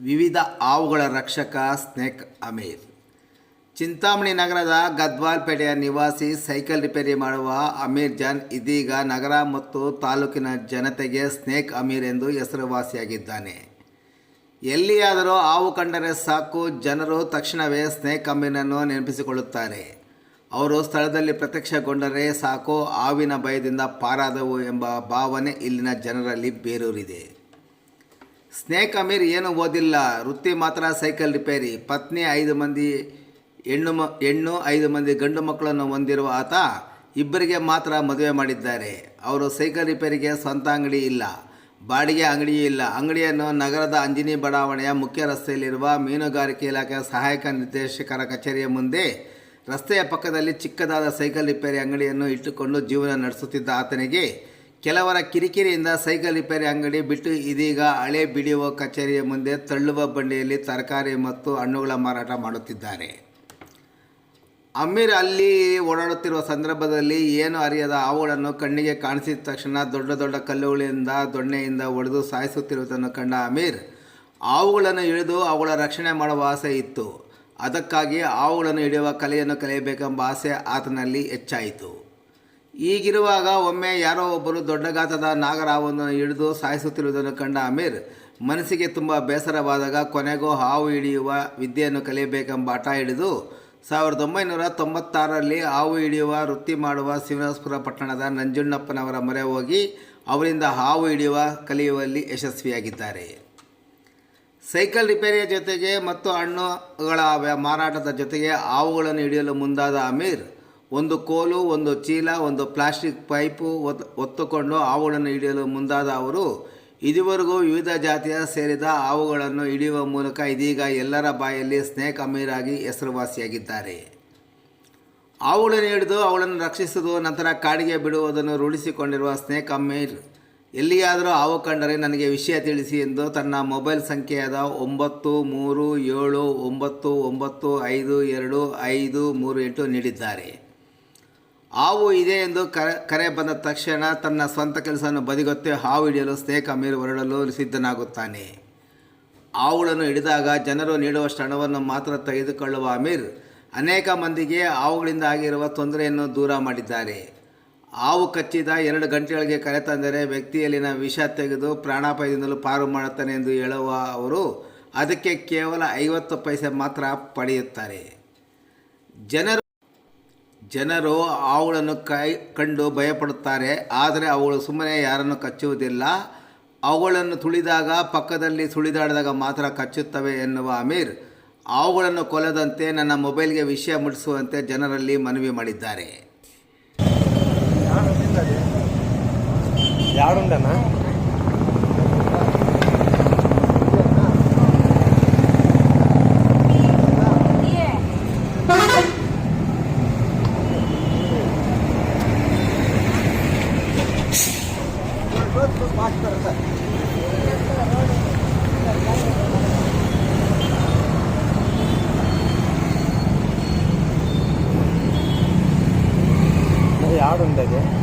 ವಿವಿಧ ಹಾವುಗಳ ರಕ್ಷಕ ಸ್ನೇಕ್ ಅಮೀರ್. ಚಿಂತಾಮಣಿ ನಗರದ ಗದ್ವಾಲ್ಪೇಟೆಯ ನಿವಾಸಿ ಸೈಕಲ್ ರಿಪೇರಿ ಮಾಡುವ ಅಮೀರ್ ಜಾನ್ ಇದೀಗ ನಗರ ಮತ್ತು ತಾಲೂಕಿನ ಜನತೆಗೆ ಸ್ನೇಕ್ ಅಮೀರ್ ಎಂದು ಹೆಸರುವಾಸಿಯಾಗಿದ್ದಾನೆ. ಎಲ್ಲಿಯಾದರೂ ಹಾವು ಕಂಡರೆ ಸಾಕು, ಜನರು ತಕ್ಷಣವೇ ಸ್ನೇಕ್ ಅಮೀರನ್ನು ನೆನಪಿಸಿಕೊಳ್ಳುತ್ತಾರೆ. ಅವರು ಸ್ಥಳದಲ್ಲಿ ಪ್ರತ್ಯಕ್ಷಗೊಂಡರೆ ಸಾಕು, ಹಾವಿನ ಭಯದಿಂದ ಪಾರಾದವು ಎಂಬ ಭಾವನೆ ಇಲ್ಲಿನ ಜನರಲ್ಲಿ ಬೇರೂರಿದೆ. ಸ್ನೇಕ್ ಅಮೀರ್ ಏನು ಓದಿಲ್ಲ, ವೃತ್ತಿ ಮಾತ್ರ ಸೈಕಲ್ ರಿಪೇರಿ. ಪತ್ನಿ ಐದು ಮಂದಿ, ಹೆಣ್ಣು ಮ, ಹೆಣ್ಣು ಐದು ಮಂದಿ ಗಂಡು ಮಕ್ಕಳನ್ನು ಹೊಂದಿರುವ ಆತ ಇಬ್ಬರಿಗೆ ಮಾತ್ರ ಮದುವೆ ಮಾಡಿದ್ದಾರೆ. ಅವರು ಸೈಕಲ್ ರಿಪೇರಿಗೆ ಸ್ವಂತ ಅಂಗಡಿ ಇಲ್ಲ, ಬಾಡಿಗೆ ಅಂಗಡಿಯೂ ಇಲ್ಲ. ಅಂಗಡಿಯನ್ನು ನಗರದ ಅಂಜಿನಿ ಬಡಾವಣೆಯ ಮುಖ್ಯ ರಸ್ತೆಯಲ್ಲಿರುವ ಮೀನುಗಾರಿಕೆ ಇಲಾಖೆಯ ಸಹಾಯಕ ನಿರ್ದೇಶಕರ ಕಚೇರಿಯ ಮುಂದೆ ರಸ್ತೆಯ ಪಕ್ಕದಲ್ಲಿ ಚಿಕ್ಕದಾದ ಸೈಕಲ್ ರಿಪೇರಿ ಅಂಗಡಿಯನ್ನು ಇಟ್ಟುಕೊಂಡು ಜೀವನ ನಡೆಸುತ್ತಿದ್ದ ಆತನಿಗೆ ಕೆಲವರ ಕಿರಿಕಿರಿಯಿಂದ ಸೈಕಲ್ ರಿಪೇರಿ ಅಂಗಡಿ ಬಿಟ್ಟು ಇದೀಗ ಹಳೆ ಡಿ ಕಚೇರಿಯ ಮುಂದೆ ತಳ್ಳುವ ಬಂಡಿಯಲ್ಲಿ ತರಕಾರಿ ಮತ್ತು ಹಣ್ಣುಗಳ ಮಾರಾಟ ಮಾಡುತ್ತಿದ್ದಾರೆ. ಅಮೀರ್ ಅಲ್ಲಿ ಓಡಾಡುತ್ತಿರುವ ಸಂದರ್ಭದಲ್ಲಿ ಏನು ಅರಿಯದ ಹಾವುಗಳನ್ನು ಕಣ್ಣಿಗೆ ಕಾಣಿಸಿದ ತಕ್ಷಣ ದೊಡ್ಡ ದೊಡ್ಡ ಕಲ್ಲುಗಳಿಂದ ದೊಣ್ಣೆಯಿಂದ ಒಡೆದು ಸಾಯಿಸುತ್ತಿರುವುದನ್ನು ಕಂಡ ಅಮೀರ್, ಹಾವುಗಳನ್ನು ಹಿಡಿದು ಅವುಗಳ ರಕ್ಷಣೆ ಮಾಡುವ ಆಸೆ ಇತ್ತು. ಅದಕ್ಕಾಗಿ ಹಾವುಗಳನ್ನು ಹಿಡಿಯುವ ಕಲೆಯನ್ನು ಕಲಿಯಬೇಕೆಂಬ ಆಸೆ ಆತನಲ್ಲಿ ಹೆಚ್ಚಾಯಿತು. ಈಗಿರುವಾಗ ಒಮ್ಮೆ ಯಾರೋ ಒಬ್ಬರು ದೊಡ್ಡ ಗಾತ್ರದ ನಾಗರಾವನ್ನು ಹಿಡಿದು ಸಾಯಿಸುತ್ತಿರುವುದನ್ನು ಕಂಡ ಅಮೀರ್, ಮನಸ್ಸಿಗೆ ತುಂಬ ಬೇಸರವಾದಾಗ ಕೊನೆಗೂ ಹಾವು ಹಿಡಿಯುವ ವಿದ್ಯೆಯನ್ನು ಕಲಿಯಬೇಕೆಂಬ ಹಠ ಹಿಡಿದು ಸಾವಿರದ ಒಂಬೈನೂರ ತೊಂಬತ್ತಾರರಲ್ಲಿ ಹಾವು ಹಿಡಿಯುವ, ವೃತ್ತಿ ಮಾಡುವ ಶ್ರೀನಿವಾಸಪುರ ಪಟ್ಟಣದ ನಂಜುಣ್ಣಪ್ಪನವರ ಮೊರೆ ಹೋಗಿ ಅವರಿಂದ ಹಾವು ಹಿಡಿಯುವ ಕಲಿಯುವಲ್ಲಿ ಯಶಸ್ವಿಯಾಗಿದ್ದಾರೆ. ಸೈಕಲ್ ರಿಪೇರಿಯ ಜೊತೆಗೆ ಮತ್ತು ಹಣ್ಣುಗಳ ಮಾರಾಟದ ಜೊತೆಗೆ ಹಾವುಗಳನ್ನು ಹಿಡಿಯಲು ಮುಂದಾದ ಅಮೀರ್ ಒಂದು ಕೋಲು, ಒಂದು ಚೀಲ, ಒಂದು ಪ್ಲಾಸ್ಟಿಕ್ ಪೈಪು ಒತ್ತುಕೊಂಡು ಹಾವುಗಳನ್ನು ಹಿಡಿಯಲು ಮುಂದಾದ ಅವರು, ಇದುವರೆಗೂ ವಿವಿಧ ಜಾತಿಯ ಸೇರಿದ ಹಾವುಗಳನ್ನು ಹಿಡಿಯುವ ಮೂಲಕ ಇದೀಗ ಎಲ್ಲರ ಬಾಯಲ್ಲಿ ಸ್ನೇಕ್ ಅಮೀರಾಗಿ ಹೆಸರುವಾಸಿಯಾಗಿದ್ದಾರೆ. ಹಾವುಗಳನ್ನು ಹಿಡಿದು ಅವುಗಳನ್ನು ರಕ್ಷಿಸುವುದು ನಂತರ ಕಾಡಿಗೆ ಬಿಡುವುದನ್ನು ರೂಢಿಸಿಕೊಂಡಿರುವ ಸ್ನೇಕ್ ಅಮೀರ್ ಎಲ್ಲಿಯಾದರೂ ಹಾವು ಕಂಡರೆ ನನಗೆ ವಿಷಯ ತಿಳಿಸಿ ಎಂದು ತನ್ನ ಮೊಬೈಲ್ ಸಂಖ್ಯೆಯಾದ ಒಂಬತ್ತು ಮೂರು ಏಳು ಒಂಬತ್ತು ಒಂಬತ್ತು ಐದು ಎರಡು ಐದು ಮೂರು ಎಂಟು ನೀಡಿದ್ದಾರೆ. ಹಾವು ಇದೆ ಎಂದು ಕರೆ ಬಂದ ತಕ್ಷಣ ತನ್ನ ಸ್ವಂತ ಕೆಲಸವನ್ನು ಬದಿಗೊತ್ತಿ ಹಾವು ಹಿಡಿಯಲು ಸ್ನೇಹ ಮೇಲೆ ಹೊರಡಲು ಸಿದ್ಧನಾಗುತ್ತಾನೆ. ಹಾವುಗಳನ್ನು ಹಿಡಿದಾಗ ಜನರು ನೀಡುವಷ್ಟು ಹಣವನ್ನು ಮಾತ್ರ ತೆಗೆದುಕೊಳ್ಳುವ ಅಮೀರ್ ಅನೇಕ ಮಂದಿಗೆ ಹಾವುಗಳಿಂದ ಆಗಿರುವ ತೊಂದರೆಯನ್ನು ದೂರ ಮಾಡಿದ್ದಾರೆ. ಹಾವು ಕಚ್ಚಿದ ಎರಡು ಗಂಟೆಗಳಿಗೆ ಕರೆ ತಂದರೆ ವ್ಯಕ್ತಿಯಲ್ಲಿನ ವಿಷ ತೆಗೆದು ಪ್ರಾಣಾಪಾಯದಿಂದಲೂ ಪಾರು ಮಾಡುತ್ತಾನೆ ಎಂದು ಹೇಳುವ ಅವರು ಅದಕ್ಕೆ ಕೇವಲ ಐವತ್ತು ಪೈಸೆ ಮಾತ್ರ ಪಡೆಯುತ್ತಾರೆ. ಜನರು ಜನರು ಅವುಗಳನ್ನು ಕೈ, ಕಂಡು ಭಯಪಡುತ್ತಾರೆ, ಆದರೆ ಅವುಗಳು ಸುಮ್ಮನೆ ಯಾರನ್ನು ಕಚ್ಚುವುದಿಲ್ಲ. ಅವುಗಳನ್ನು ತುಳಿದಾಗ, ಪಕ್ಕದಲ್ಲಿ ಸುಳಿದಾಡಿದಾಗ ಮಾತ್ರ ಕಚ್ಚುತ್ತವೆ ಎನ್ನುವ ಅಮೀರ್. ಅವುಗಳನ್ನು ಕೊಲ್ಲದಂತೆ ನನ್ನ ಮೊಬೈಲ್ಗೆ ವಿಷಯ ಮುಟ್ಟಿಸುವಂತೆ ಜನರಲ್ಲಿ ಮನವಿ ಮಾಡಿದ್ದಾರೆ. 分だけ